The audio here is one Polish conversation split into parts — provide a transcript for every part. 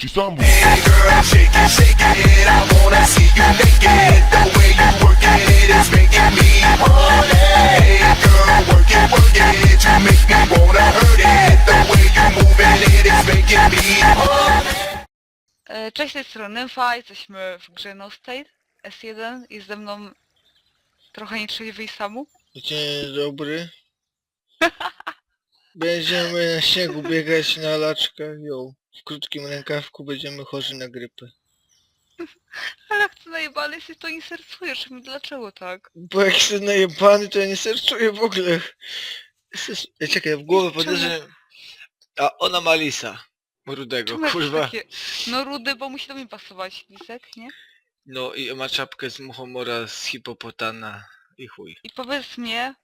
ci samu. Hey girl, shake it, shake it. I wanna see you naked. The way you work it is making me horny. Hey girl, work it, work it. You make me wanna hurt it. The way you moving it is making me horny. E, Cześć, z tej strony Nympha, jesteśmy w grze No State S1 i ze mną trochę nietrzeźwy i samu. Dzień dobry. Będziemy na śniegu biegać na laczkach, jo. W krótkim rękawku będziemy chorzy na grypę. Ale jak ty najebany się to insercujesz, dlaczego tak? Bo jak jestem najebany, to ja nie serczuję w ogóle. Jesteś- Ej, Czekaj, w głowę Czemu? podejrzewam. A ona ma lisa. Rudego, Czemu kurwa. Takie... No rudy, bo musi do mnie pasować, lisek, nie? No i ma czapkę z muchomora, z hipopotana i chuj. I powiedz mnie,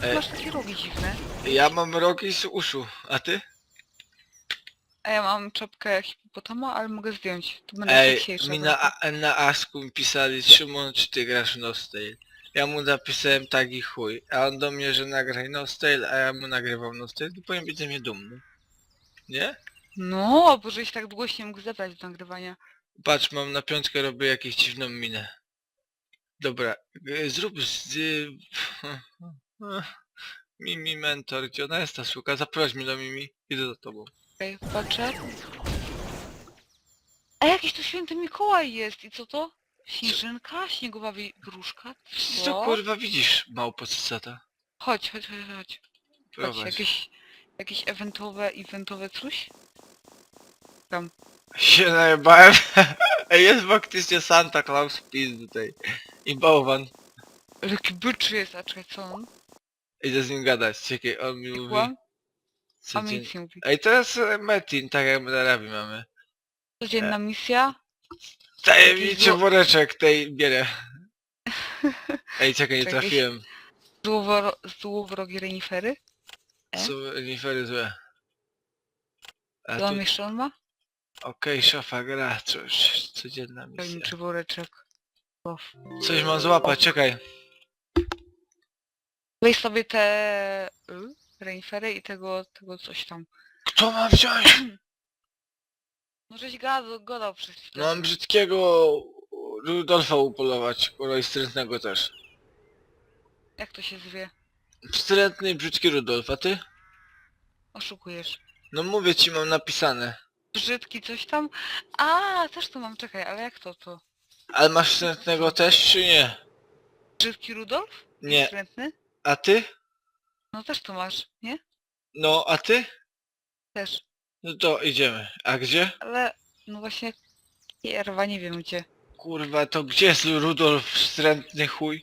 ty E. masz takie rogi dziwne? Ja mam rogi z uszu, a ty? A ja mam czapkę hipopotama, ale mogę zdjąć. To będę Ej, seksiejsza mi na, a- na Asku mi pisali Szymon, czy ty grasz w Nostale? Ja mu napisałem tak i chuj, a on do mnie, że nagraj Nostale, a ja mu nagrywam Nostale, to powinien być ze mnie dumny. Nie? No, bo żeś tak długo się nie mógł zebrać do nagrywania. Patrz, mam na piątkę, robię jakąś dziwną minę. Dobra, y, zrób z... y, Mimi mentor, gdzie ona jest ta suka? Zaproś mnie do Mimi, idę za tobą. Okej, patrzę. A jakiś tu święty Mikołaj jest i co to? Śnieżynka? Śniegowa wi- wróżka? Co Co? kurwa widzisz, małpo cycata? Chodź, chodź, chodź, chodź. Chodź, Prowadź. jakieś, jakieś eventowe, eventowe coś? Tam. Się najebałem. Ej, jest faktycznie Santa Claus w pizdu tej. I bałwan. Jaki byczy jest, a czekaj, co on? Idę z nim gadać, czekaj, on mi mówi... Kłam? Co A mi dzień- nic nie mówi. Ej, jest e, Metin, tak jak na Arabii mamy. Codzienna misja? Tajemniczy zło- woreczek tej bierę. Ej, czekaj, nie Jakieś- trafiłem. Złowro, złowrogie renifery? E? Są renifery złe. A tu... on jeszcze on ma? Okej, szafa gra, coś, codzienna misja. Tajemniczy woreczek. Coś mam złapać, czekaj. Weź sobie te... Y? Renifery i tego, tego coś tam. Kto ma wziąć? No żeś gadał, gadał przez chwilę. Mam brzydkiego Rudolfa upolować, kurwa i wstrętnego też. Jak to się zwie? Wstrętny i brzydki Rudolf, a ty? Oszukujesz. No mówię ci, mam napisane. Brzydki coś tam? A, też to mam, czekaj, ale jak to to? Ale masz wstrętnego też, czy nie? Brzydki Rudolf? Nie. Wstrętny? A ty? No też to masz, nie? No, a ty? Też. No to idziemy. A gdzie? Ale, no właśnie, kierwa, nie wiem gdzie. Kurwa, to gdzie jest Rudolf wstrętny chuj?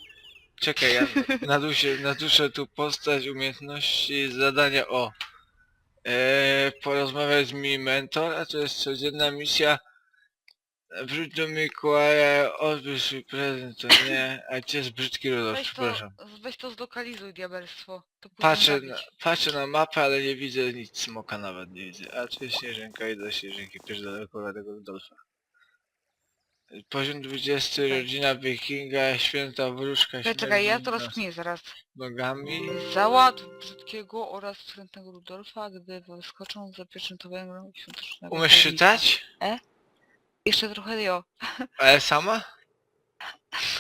Czekaj, ja naduszę, naduszę tu postać, umiejętności, zadania, o. Eee, porozmawiać z mi mentor, a to jest codzienna misja. Wróć do Mikołaja, odbierz swój prezent, to nie. A gdzie jest brzydki Rudolf, Weź to, przepraszam. weź to zlokalizuj, diabelstwo. To później Patrzę zabić. na, patrzę na mapę, ale nie widzę nic, smoka nawet nie widzę. A tu jest Śnieżynka i do Śnieżynki pierdolę tego Rudolfa. Poziom 20, Czekaj. rodzina wikinga, święta wróżka, Czekaj, czekaj, ja to rozkminię zaraz. Nogami. Załatw brzydkiego oraz wstrętnego Rudolfa, gdy wyskoczą za pieczętowego świątecznego Umiesz czytać? Jeszcze trochę jo. Ale sama?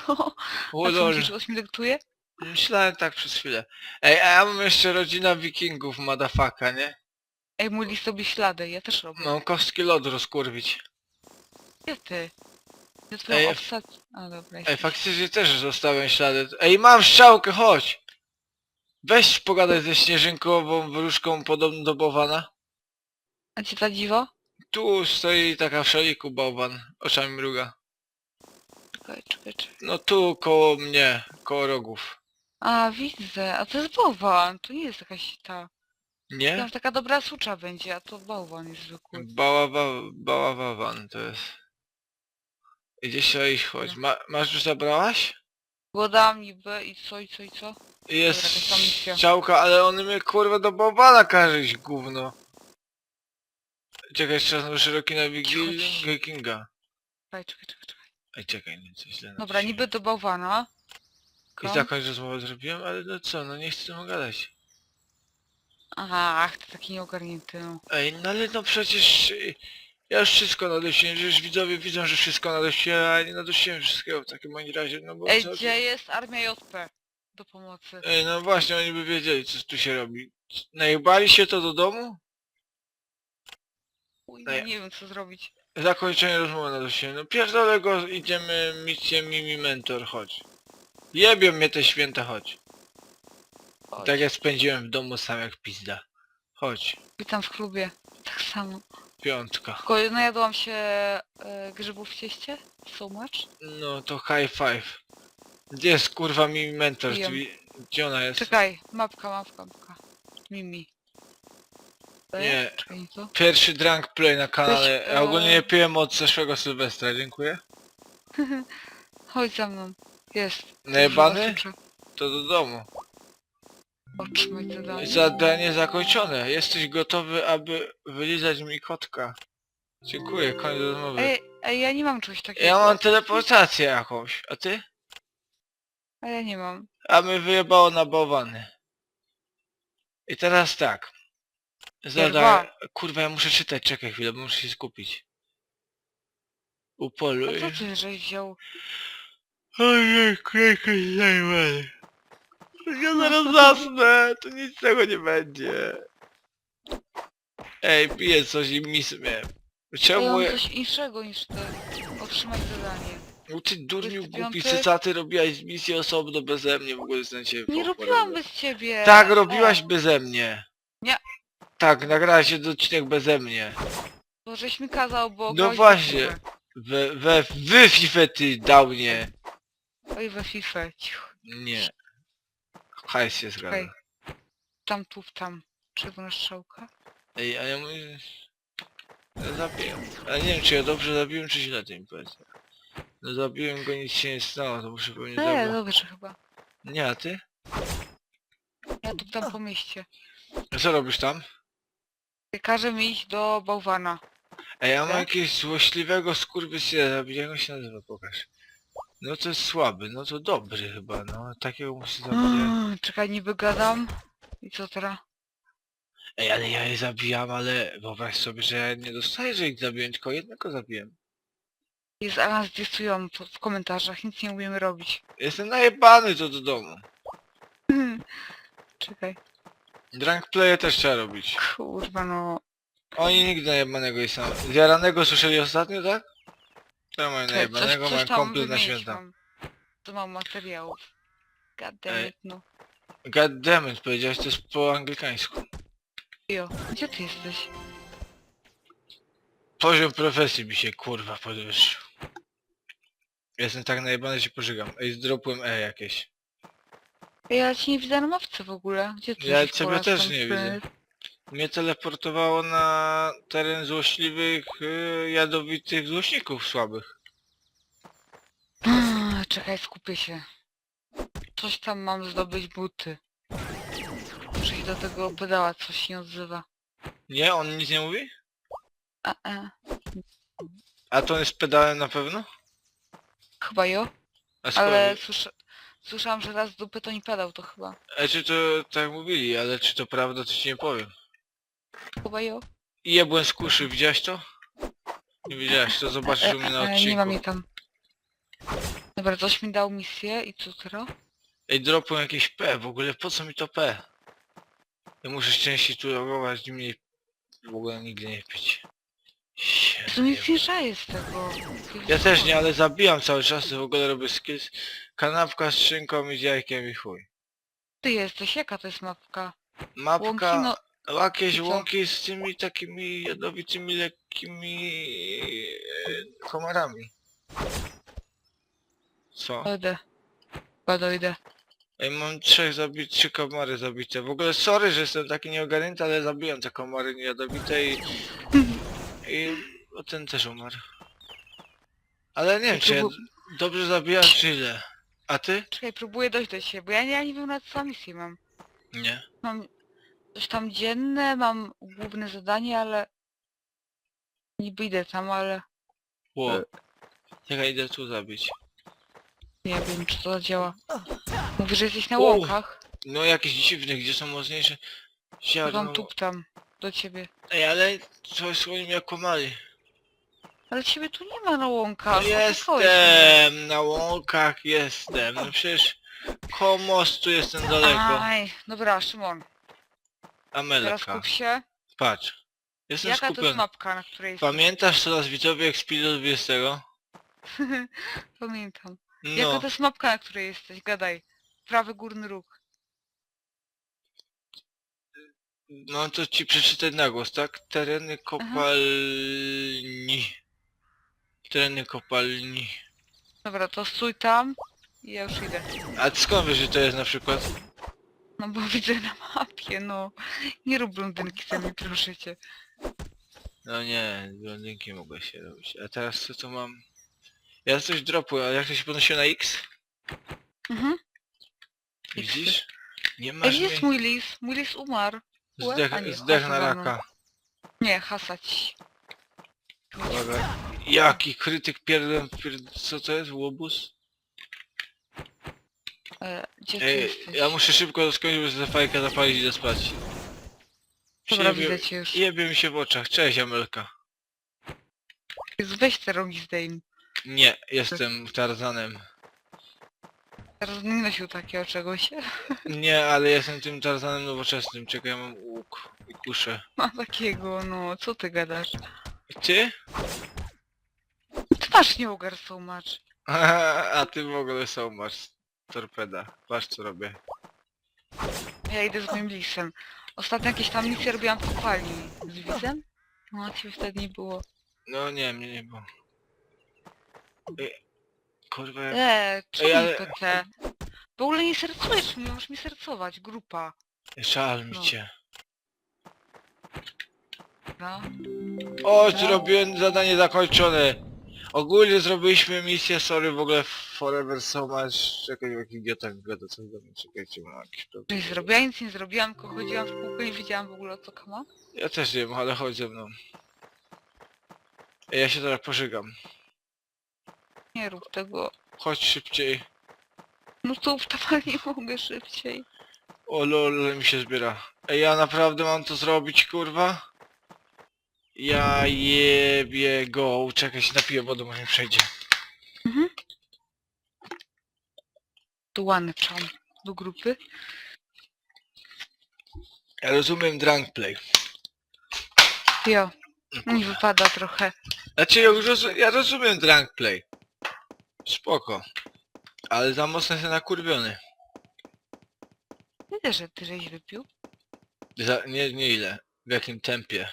No, O a co lol. myślisz, że ktoś mi dyktuje? Myślałem tak przez chwilę. Ej, a ja mam jeszcze rodzina wikingów, madafaka, nie? Ej, mój list robi ślady, ja też robię. Mam kostki lodu rozkurwić. Gdzie ty? Twoją Ej, obsad... A dobra, Ej, faktycznie też zostawiam ślady. Ej, mam strzałkę, chodź! Weź pogadaj ze śnieżynkową wróżką podobną do bałwana. A ci ta dziwa? Tu stoi taka w szaliku bałwan, oczami mruga. Czekaj, czekaj, czekaj. No tu koło mnie, koło rogów. A, widzę, a to jest bałwan, to nie jest jakaś ta... Nie? Tam taka dobra sucza będzie, a to bałwan jest zwykły. Baława, baławawan to jest. Idzie się iść, chodź. Ma, masz już zabrałaś? Głoda niby i co, i co, i co? Jest misja. strzałka, ale on mnie kurwa do bałwana każe iść, gówno. Czekaj, jeszcze raz na szeroki na Cicho. Wikinga. Czekaj, czekaj, czekaj, czekaj. Ej, czekaj, nie, coś źle Dobra, napisałem. niby do bałwana. I taką rozmowę zrobiłem, ale no co, no nie chcę mu gadać. Ach, ty taki nieogarnięty, no. Ej, no ale no przecież... y, Ja już wszystko nadusiłem, że już widzowie widzą, że wszystko nadusiłem, a nie nadusiłem wszystkiego w takim bądź razie, no bo Ej, co... gdzie jest armia JP? Do pomocy. Ej, no właśnie, oni by wiedzieli, co tu się robi. Najebali się to do domu? Uj, Ej. nie wiem co zrobić. Zakończenie rozmowy nadusiłem. No pierdolę go, idziemy misję Mimi Mentor, chodź. Jebią mnie te święta, chodź. Chodź. Tak jak spędziłem w domu sam jak pizda. Chodź, Witam w klubie. Tak samo. piątka. Tylko najadłam się e, grzybów w cieście. So much. No to high five. Gdzie jest kurwa Mimi Mentor? Jem. Gdzie ona jest? Czekaj, mapka, mapka, mapka. Mimi. Nie. Pierwszy drunk play na kanale. Ja ogólnie nie piłem od zeszłego Sylwestra, dziękuję. Chodź za mną. Jest. Najebany? To do domu. Otrzymaj zadanie. Zadanie zakończone. Jesteś gotowy, aby wylizać mi kotka. Dziękuję, koniec rozmowy. Ej, ej, ja nie mam czegoś takiego. Ja mam teleportację jakąś, a ty? A ja nie mam. A my wyjebało na bałwany. I teraz tak. Zadaj... Kurwa, ja muszę czytać, czekaj chwilę, bo muszę się skupić. A Upoluj. co ty żeś wziął? Ojej, jakiś zajmany. Ja zaraz zasnę, to nic z tego nie będzie. Ej, piję coś i mis miałem. Ja Czemu mam coś inszego niż ty. Otrzymać zadanie. No ty durniu 25? głupi cycaty robiłaś misję osobno beze mnie, w ogóle jestem ciebie Nie pochwalony. robiłam bez ciebie. Tak, robiłaś O, beze mnie. Nie. Tak, nagrałaś się odcinek beze mnie. Bo żeś mi kazał, bo... No grałeś właśnie. we FIFA. We, we, wy FIFA ty dał mnie. Oj, we FIFA. Cicho. Nie. Hajs się zgadza. Czekaj. Tam, tu, tam. Czerwona strzałka. Ej, a ja mówię... Ja zabiłem. Ale nie wiem, czy ja dobrze zabiłem, czy źle tym powiedz. No zabiłem go, nic się nie stało, to muszę pewnie Nie, dobrze chyba. Nie, a ty? Ja tu tam po mieście. A co robisz tam? Każe mi iść do bałwana. Ej, ja mam Tak? jakiegoś złośliwego skurwysyna, zabić, jak on się nazywa, pokaż. No to jest słaby, no to dobry chyba, no. Takiego muszę zabić. Mm, czekaj, niby gadam. I co teraz? Ej, ale ja je zabijam, ale wyobraź sobie, że ja nie dostaję, że ich zabiłem, tylko jednego zabiłem. Jest Alan zdisują to w komentarzach, nic nie umiemy robić. Jestem najebany to do domu. Czekaj. Drunk playe też trzeba robić. Kurwa no. Oni nigdy najebanego i sam. Zjaranego słyszeli ostatnio, tak? To mają Czekaj, najebanego, mają komplet na wymienić święta. mam. To mam materiałów. God Ej. damn it, no. God damn it, powiedziałeś to jest po anglikańsku. Jo, gdzie ty jesteś? Poziom profesji mi się kurwa podwyższył. Jestem tak najebany, że się pożygam. Ej, zdropłem E jakieś. Ja cię nie widzę mapce w ogóle. Gdzie ty Ja jesteś, ciebie też nie ty? widzę. Mnie teleportowało na teren złośliwych, yy, jadowitych złośników słabych. Czekaj, skupię się. Coś tam mam zdobyć buty. Muszę iść do tego pedała, coś się nie odzywa. Nie? On nic nie mówi? A, a. A to jest pedałem na pewno? Chyba jo, A ale słysza... słyszałam, że raz z dupy to nie pedał, to chyba. E, czy to tak mówili, ale czy to prawda, to ci nie powiem. Chyba jo. I jebłem z kuszy, widziałeś to? Nie widziałeś, to zobaczysz u mnie na E, odcinku. nie mam jej tam. Dobra, coś mi dał misję i co teraz? Ej, dropłem jakieś P, w ogóle po co mi to P? Ja muszę częściej tu logować, mniej w ogóle nigdy nie pić. Jebie. wjeżdżaje z tego. Ja też nie, ale zabijam cały czas, to w ogóle robię skills. Kanapka z szynką i z jajkiem i chuj. Ty jesteś, jaka to jest mapka? Mapka, Łąki, no... jakieś co? łąki z tymi takimi jadowitymi, lekkimi e, komarami. Co? Dojdę. Chyba dojdę. Ej, mam trzech zabi trzy komary zabite. W ogóle sorry, że jestem taki nieogarnięty, ale zabiłem te komary niejadowite i... I... O, ten też umarł. Ale nie wiem, czy ja Próbu- dobrze zabijam, czy źle. A ty? Czekaj, próbuję dojść do siebie, bo ja nie, ja nie wiem na co misję mam. Nie. Mam coś tam dzienne, mam główne zadanie, ale... Niby idę tam, ale Ło. E. Czekaj, idę tu zabić. nie wiem czy to zadziała. Mówisz, że jesteś na U. łąkach? No jakieś dziwne, gdzie są mocniejsze To ziarno. tam tup tam, do ciebie. Ej, ale coś słoni jak komary. Ale ciebie tu nie ma na łąkach. Jestem, na łąkach jestem. No przecież koło mostu jestem daleko. Aj, dobra, Szymon. Teraz Amelka, kup się. patrz. Jestem Jaka to jest skupiony. mapka, na której jest? Pamiętasz teraz widzowie Expilo 20? Pamiętam. Jaka No, to jest mapka, na której jesteś? Gadaj. Prawy górny róg. no to ci przeczytaj na głos, tak? Tereny kopalni. Tereny kopalni. Dobra, to stój tam i ja już idę. A skąd wiesz, że to jest na przykład? No bo widzę na mapie, no. Nie rób blondynki ze mnie, proszę cię. No nie, blondynki mogę się robić. A teraz co tu mam? Ja coś dropuję, a jak to się podnosiło na X? Mhm. Widzisz? Nie Ej, masz gdzie mi... jest mój lis? Mój lis umarł. Zdech, A nie, zdech na hasowano. raka. Nie, hasać. Uwaga. Jaki krytyk pierdolę, pierd... co to jest? Łobuz? E, gdzie ty Ej, jesteś? ja muszę szybko skończyć, żeby tę fajkę zapalić i idę spać. Dobra, Jebie- widzę cię już. Jebie mi się w oczach. Cześć Amelka. Jezu, Weź te rogi zdejm. Nie, jestem Tarzanem. Teraz nie nosił takiego czegoś. Nie, ale jestem tym Tarzanem nowoczesnym. Czekaj, ja mam łuk i kuszę. Ma takiego, no. Co ty gadasz? Ty? Masz nie ugar so much. A ty w ogóle są masz torpeda. Patrz co robię. Ja idę z moim lisem. Ostatnio jakieś tam misje robiłam w kopalni. Z widzem? No, ciebie wtedy nie było. No nie, mnie nie było. Ej, kurwa, jak... Eee, czemu ale- ale... te? W ogóle nie sercujesz mnie, możesz mi sercować, grupa. żal mi No. cię. No. O, zrobiłem zadanie zakończone. Ogólnie zrobiliśmy misję, sorry w ogóle Forever So Much. Czekaj, jak idiota gada coś do mnie, czekajcie, mam jakiś problem. Coś zrobiła, nic nie zrobiłam, tylko chodziłam w kółko i nie wiedziałam w ogóle o co kama. Ja też nie wiem, ale chodź ze mną. Ej, Ja się teraz pożygam. Nie rób tego. Chodź szybciej. No to ale nie mogę szybciej. O lol, ale mi się zbiera. Ej, ja naprawdę mam to zrobić, kurwa? Ja jebie go. Czekaj, się napiję wody, może nie przejdzie. Dołączam do grupy. Ja rozumiem drunk play. Jo, mi wypada trochę. Znaczy, ja, już ja rozumiem drunk play. Spoko. Ale za mocno jestem nakurwiony. Widzę, że ty żeś wypił. Za, nie, nie ile. W jakim tempie.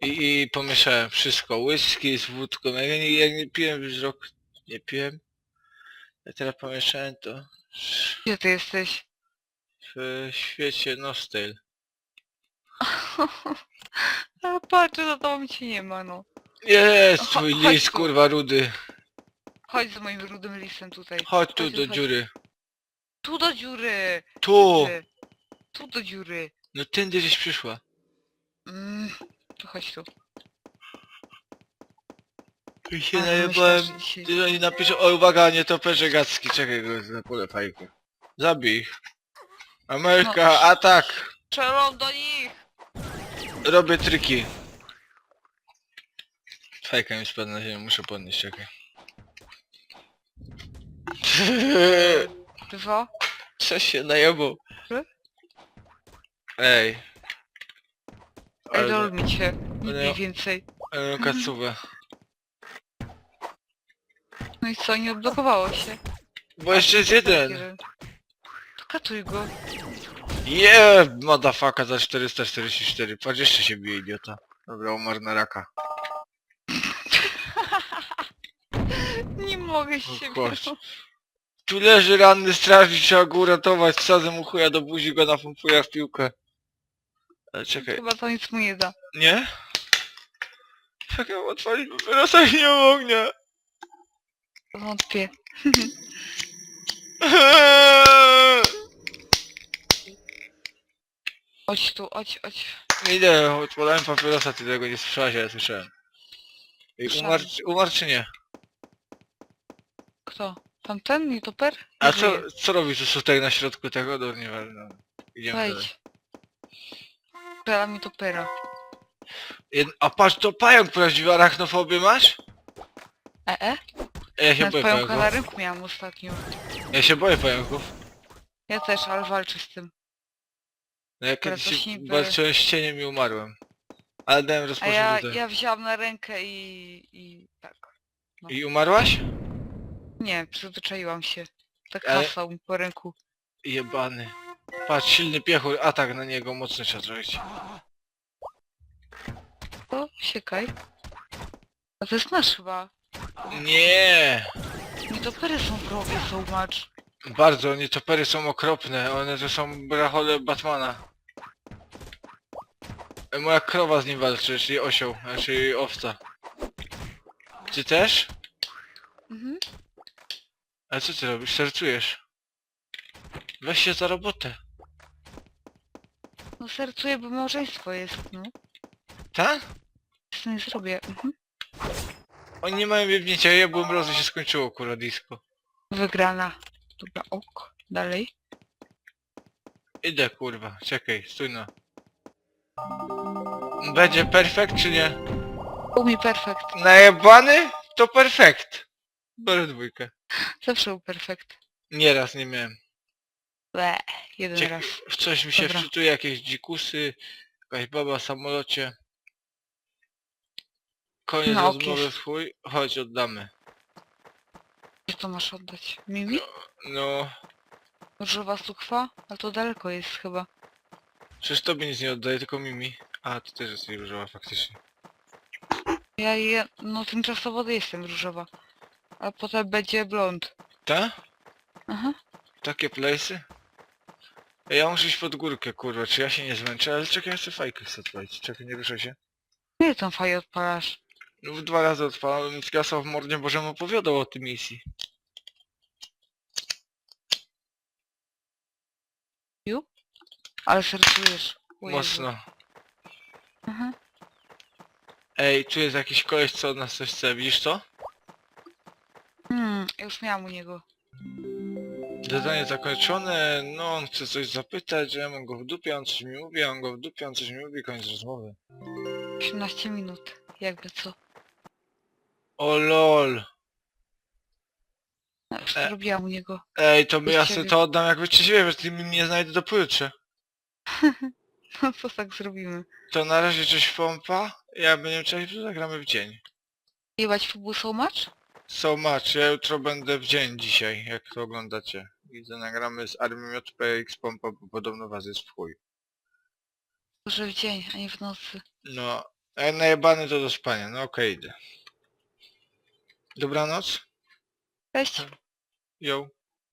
I, I pomieszałem wszystko. Whisky z wódką. Ja nie, ja nie piłem już rok. Nie piłem. Ja teraz pomieszałem to Gdzie ty jesteś? w świecie Nostale. A patrzę, za tobą cię nie ma, no. Jest Cho- twój chodź lis, tu. kurwa, rudy. Chodź z moim rudym lisem tutaj. Chodź tu Chodź, do chodź. dziury. Tu do dziury! Tu! Ty. Tu do dziury. No tędy żeś przyszła. Mm, to chodź tu. I się A, najebałem. myślę, że dzisiaj- Ty oni napiszą, o uwaga, nie to perze gacki, czekaj go na pole fajkę. Zabij ich. Ameryka, No. atak! Strzelą do nich! Robię triki. Fajka mi spadła na ziemię, muszę podnieść, czekaj. Dwa. Co się najebał? Ej. Ej, Ale, dol mi cię. Nie ale- bij więcej. kacówę. No i co, nie odblokowało się? Bo jeszcze jest jeden. To katuj go. Yeah, motherfucker za 444. Patrz, jeszcze się bije idiota. Dobra, umarł na raka. Nie mogę się O, chodź. Tu leży ranny strażnik, trzeba go uratować, wsadzę mu chuja do buzi, go napompuję w piłkę. Ale czekaj, Chyba to nic mu nie da. nie? Jak ja mam otworzyć papierosa i nie mogę. Wątpię. Chodź tu, chodź, chodź. Idę, odpalałem papierosa, ty tego nie słyszałeś, ja słyszałem. I umarł, umarł czy nie? Kto? Tamten? Nietoper? A Nie co, co robi tu sutek na środku tego? No nieważne. Idziemy dalej. Wejdź. Pera mi to pera. Jed... A patrz, to pająk prawdziwy, arachnofobię masz? E, e? Ja się Nawet boję pająka na pająków. rynku miałam ostatnio. Ja się boję pająków. Ja też, ale walczę z tym. No ja Ale kiedyś walczyłem z cieniem i umarłem. Ale dałem A ja, ja, wziąłam na rękę i... i tak. I umarłaś? Nie, przyzwyczaiłam się. Tak Ale- hasał mi po ręku. Jebany. Patrz, silny piechur, atak na niego mocny trzeba zrobić. O, siekaj. A to jest nasz chyba. Nie! Nietopery są wrogie, są macz. Bardzo, nietopery są okropne, one to są brachole Batmana. E, Moja krowa z nim walczy, czyli osioł, znaczy owca. Ty też? Mhm. Ale co ty robisz? Sercujesz. Weź się za robotę. No sercuję, bo małżeństwo jest, no. Tak? Nic nie zrobię. Mhm. Oni nie mają wiebnięcia, ja byłem rozu się skończyło kurwa disco. Wygrana. Dobra, ok. Dalej. Idę kurwa, czekaj, stój no. Będzie perfekt czy nie? Był mi perfekt. Najebany? To perfekt. Biorę dwójkę. Zawsze był perfekt. Nieraz nie miałem. Ble, jeden raz. w coś mi się Dobra. wczytuje, jakieś dzikusy, jakaś baba w samolocie. Koniec No, rozmowy okej. chuj, chodź oddamy. Co to masz oddać? Mimi? No, Różowa sukwa? Ale to daleko jest chyba. przecież tobie nic nie oddaję, tylko Mimi. A, ty też jesteś różowa faktycznie. Ja je... no tymczasowo jestem różowa. A potem będzie blond. Ta? Aha. Takie playsy? Ej, Ja muszę iść pod górkę, kurwa, czy ja się nie zmęczę, ale czekaj, ja sobie fajkę chcę odpalić. Czekaj, nie ruszaj się. Nie tą faję odpalasz. No, dwa razy odpalałem, więc Gasa w mordzie Bożemu opowiadał o tym misji. Ale sercujesz. O Jezu. Mocno. Aha. Ej, tu jest jakiś koleś, co od nas coś chce, widzisz to? Hmm, ja już miałam u niego. Zadanie zakończone, no on chce coś zapytać, ja mam go w dupie, on coś mi mówi, a on go w dupie, on coś mi mówi, koniec rozmowy. 18 minut. Jakby co. O lol. Ja już E. robiłam u niego. Ej, to Bez ja sobie to oddam jak wytrzeźwiej, że ty mi nie znajdę do pojutrze. No co tak zrobimy? To na razie coś pompa, ja będę to zagramy w dzień. Jebać football so much? So much, ja jutro będę w dzień dzisiaj, jak to oglądacie. Widzę, nagramy z Armią JPX pompa, bo podobno was jest w chuj. Może w dzień, a nie w nocy. No, a jak najebany to do spania, no okej, idę. Dobranoc. Cześć. Yo.